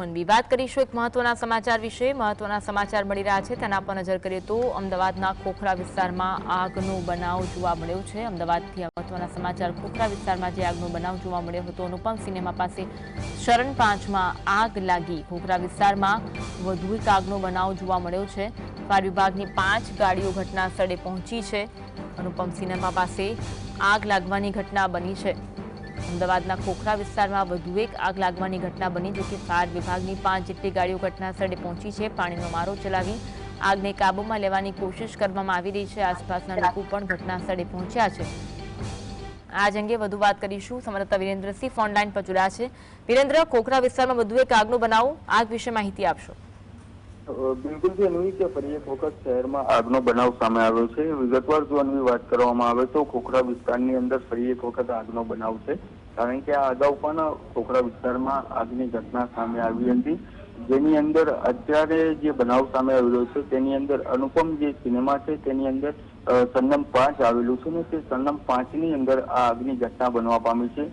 અનવી વાત કરીશું એક મહત્વના સમાચાર વિશે. મહત્વના સમાચાર મળી રહ્યા છે. તેના પર નજર કરીએ તો અમદાવાદના ખોખરા વિસ્તારમાં આગનો બનાવ જોવા મળ્યો છે. અમદાવાદથી મહત્વના સમાચાર ખોખરા વિસ્તારમાં જે આગનો બનાવ જોવા મળ્યો હતો અનુપમ સિનેમા પાસે શરણ પાંચમાં આગ લાગી. ખોખરા વિસ્તારમાં વધુ એક આગનો બનાવ જોવા મળ્યો છે. ફાયર વિભાગની પાંચ ગાડીઓ ઘટના સ્થળે પહોંચી છે. અનુપમ સિનેમા પાસે આગ લાગવાની ઘટના બની છે. અમદાવાદના ખોખરા વિસ્તારમાં વધુ એક આગ લાગવાની ઘટના બની જોકે ફાયર વિભાગની પાંચ જેટલી ગાડીઓ ઘટના સ્થળે પહોંચી છે. પાણીનો મારો ચલાવી આગને કાબૂમાં લેવાની કોશિશ કરવામાં આવી રહી છે. આસપાસના લોકો પણ ઘટના સ્થળે પહોંચ્યા છે. આજ અંગે વધુ વાત કરીશું. સંવાદદાતા વિરેન્દ્રસિંહ ફોનલાઈન પર જોડાયા છે. વિરેન્દ્ર, ખોખરા વિસ્તારમાં વધુ એક આગનો બનાવો. આગ વિશે માહિતી આપશો. બિલકુલ જે અન્વી કે ફરી એક વખત શહેરમાં આગનો બનાવ સામે આવ્યો છે. વિગતવાર જો અન્વી વાત કરવામાં આવે તો ખોખરા વિસ્તારની અંદર ફરી એક વખત આગનો બનાવ છે. કારણ કે આ અગાઉ પણ ખોખરા વિસ્તારમાં આગની ઘટના સામે આવી હતી. જેની અંદર અત્યારે જે બનાવ સામે આવેલો છે, તેની અંદર અનુપમ જે સિનેમા છે, તેની અંદર સન્નમ પાંચ આવેલું છે ને તે સરનામ પાંચની અંદર આ આગની ઘટના બનવા પામી છે.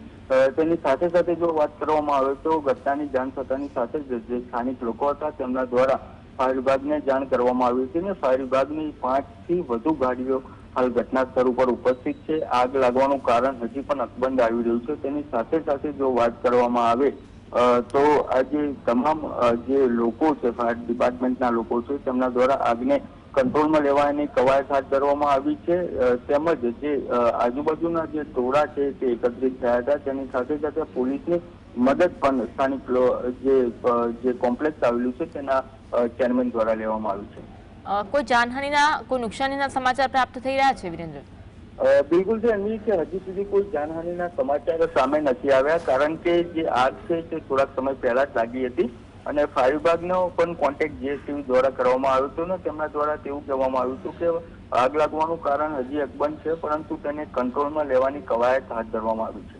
તેની સાથે સાથે જો વાત કરવામાં આવે તો ઘટનાની જાણ થતાની સાથે જ જે સ્થાનિક લોકો હતા તેમના દ્વારા ફાયર વિભાગને જાણ કરવામાં આવી હતી અને ફાયર વિભાગની પાંચથી વધુ ગાડીઓ હાલ ઘટના ઉપર ઉપસ્થિત છે. આગ લાગવાનું કારણ હજી પણ અકબંધ આવી રહ્યું છે. તેની સાથે સાથે જો વાત કરવામાં આવે તો આજે તમામ જે લોકો છે, ફાયર ડિપાર્ટમેન્ટના લોકો છે, તેમના દ્વારા આગને કંટ્રોલમાં લેવાની કવાયત હાથ ધરવામાં આવી છે. તેમજ જે આજુબાજુના જે ટોળા છે તે એકત્રિત થયા હતા. તેની સાથે સાથે પોલીસની મદદ પણ સ્થાનિક જે જે કોમ્પ્લેક્સ આવેલું છે તેના ચેરમેન દ્વારા લેવામાં આવ્યું છે. કોઈ જાનહાનિના કોઈ નુકસાનીના સમાચાર પ્રાપ્ત થઈ રહ્યા છે વિરેન્દ્ર? બિલકુલ છે અન્વી કે હજી સુધી કોઈ જાનહાનિના સમાચાર સામે નથી આવ્યા કારણ કે જે આગ છે તે થોડાક સમય પહેલા જ લાગી હતી અને ફાયર વિભાગનો પણ કોન્ટેક્ટ જીએસટીવી દ્વારા કરવામાં આવ્યો હતો ને તેમના દ્વારા તેવું કહેવામાં આવ્યું હતું કે આગ લાગવાનું કારણ હજી અકબંધ છે પરંતુ તેને કંટ્રોલમાં લેવાની કવાયત હાથ ધરવામાં આવી છે.